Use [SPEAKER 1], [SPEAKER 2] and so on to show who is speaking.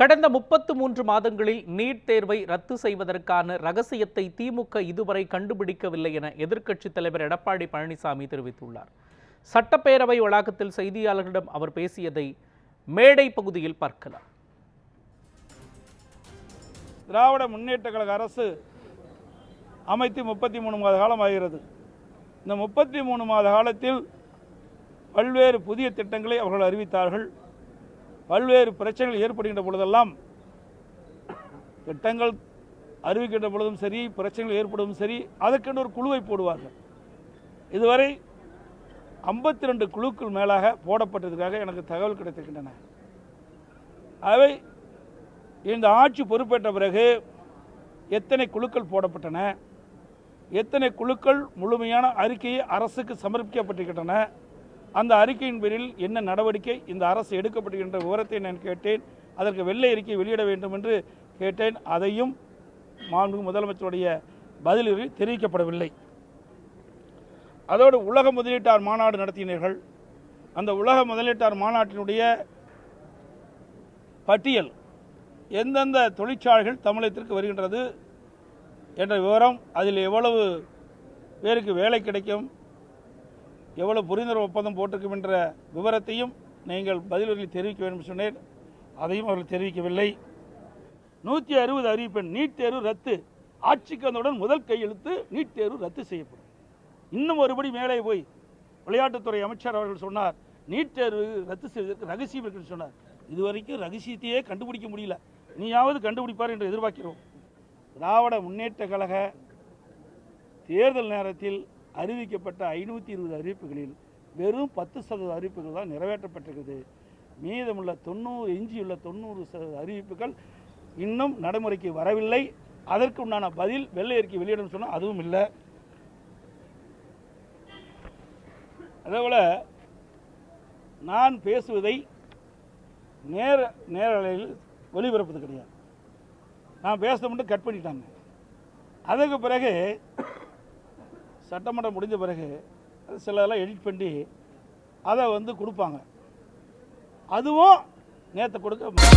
[SPEAKER 1] கடந்த முப்பத்து மூன்று மாதங்களில் நீட் தேர்வை ரத்து செய்வதற்கான ரகசியத்தை திமுக இதுவரை கண்டுபிடிக்கவில்லை என எதிர்க்கட்சித் தலைவர் எடப்பாடி பழனிசாமி தெரிவித்துள்ளார் சட்டப்பேரவை வளாகத்தில் செய்தியாளர்களிடம் அவர் பேசியதை மேடை பகுதியில் பார்க்கலாம்
[SPEAKER 2] திராவிட முன்னேற்ற கழக அரசு அமைத்து முப்பத்தி மூணு மாத காலம் ஆகிறது இந்த முப்பத்தி மூணு மாத காலத்தில் பல்வேறு புதிய திட்டங்களை அவர்கள் அறிவித்தார்கள் பல்வேறு பிரச்சனைகள் ஏற்படுகின்ற பொழுதெல்லாம் திட்டங்கள் அறிவிக்கின்ற பொழுதும் சரி பிரச்சனைகள் ஏற்படுவதும் சரி அதற்கென்று ஒரு குழுவை போடுவார்கள் இதுவரை ஐம்பத்தி ரெண்டு குழுக்கள் மேலாக போடப்பட்டதுக்காக எனக்கு தகவல் கிடைத்திருக்கின்றன அவை இந்த ஆட்சி பொறுப்பேற்ற பிறகு எத்தனை குழுக்கள் போடப்பட்டன எத்தனை குழுக்கள் முழுமையான அறிக்கையை அரசுக்கு சமர்ப்பிக்கப்பட்டிருக்கின்றன அந்த அறிக்கையின் பேரில் என்ன நடவடிக்கை இந்த அரசு எடுக்கப்படுகின்ற விவரத்தை நான் கேட்டேன் அதற்கு வெள்ளை அறிக்கை வெளியிட வேண்டும் என்று கேட்டேன் அதையும் மாண்பு முதலமைச்சருடைய பதிலில் தெரிவிக்கப்படவில்லை அதோடு உலக முதலீட்டார் மாநாடு நடத்தினீர்கள் அந்த உலக முதலீட்டார் மாநாட்டினுடைய பட்டியல் எந்தெந்த தொழிற்சாலைகள் தமிழகத்திற்கு வருகின்றது என்ற விவரம் அதில் எவ்வளவு பேருக்கு வேலை கிடைக்கும் எவ்வளோ புரிந்துணர்வு ஒப்பந்தம் என்ற விவரத்தையும் நீங்கள் பதில்களில் தெரிவிக்க வேண்டும் சொன்னேன் அதையும் அவர்கள் தெரிவிக்கவில்லை நூற்றி அறுபது அறிவிப்பெண் நீட் தேர்வு ரத்து ஆட்சிக்கு வந்தவுடன் முதல் கையெழுத்து நீட் தேர்வு ரத்து செய்யப்படும் இன்னும் ஒருபடி மேலே போய் விளையாட்டுத்துறை அமைச்சர் அவர்கள் சொன்னார் நீட் தேர்வு ரத்து செய்வதற்கு ரகசியம் இருக்குன்னு சொன்னார் இது வரைக்கும் ரகசியத்தையே கண்டுபிடிக்க முடியல நீயாவது கண்டுபிடிப்பார் என்று எதிர்பார்க்கிறோம் திராவிட முன்னேற்ற கழக தேர்தல் நேரத்தில் அறிவிக்கப்பட்ட ஐநூற்றி இருபது அறிவிப்புகளில் வெறும் பத்து சதவீத அறிவிப்புகள் தான் நிறைவேற்றப்பட்டிருக்குது மீதமுள்ள தொண்ணூறு எஞ்சியுள்ள தொண்ணூறு சதவீத அறிவிப்புகள் இன்னும் நடைமுறைக்கு வரவில்லை அதற்கு உண்டான பதில் வெள்ளை அறிக்கை வெளியிடும் சொன்னால் அதுவும் இல்லை அதேபோல் நான் பேசுவதை நேர நேரலையில் ஒளிபரப்புறது கிடையாது நான் பேசுகிறத மட்டும் கட் பண்ணிட்டாங்க அதற்கு பிறகு சட்டமன்றம் முடிஞ்ச பிறகு சில இதெல்லாம் எடிட் பண்ணி அதை வந்து கொடுப்பாங்க அதுவும் நேற்று கொடுக்க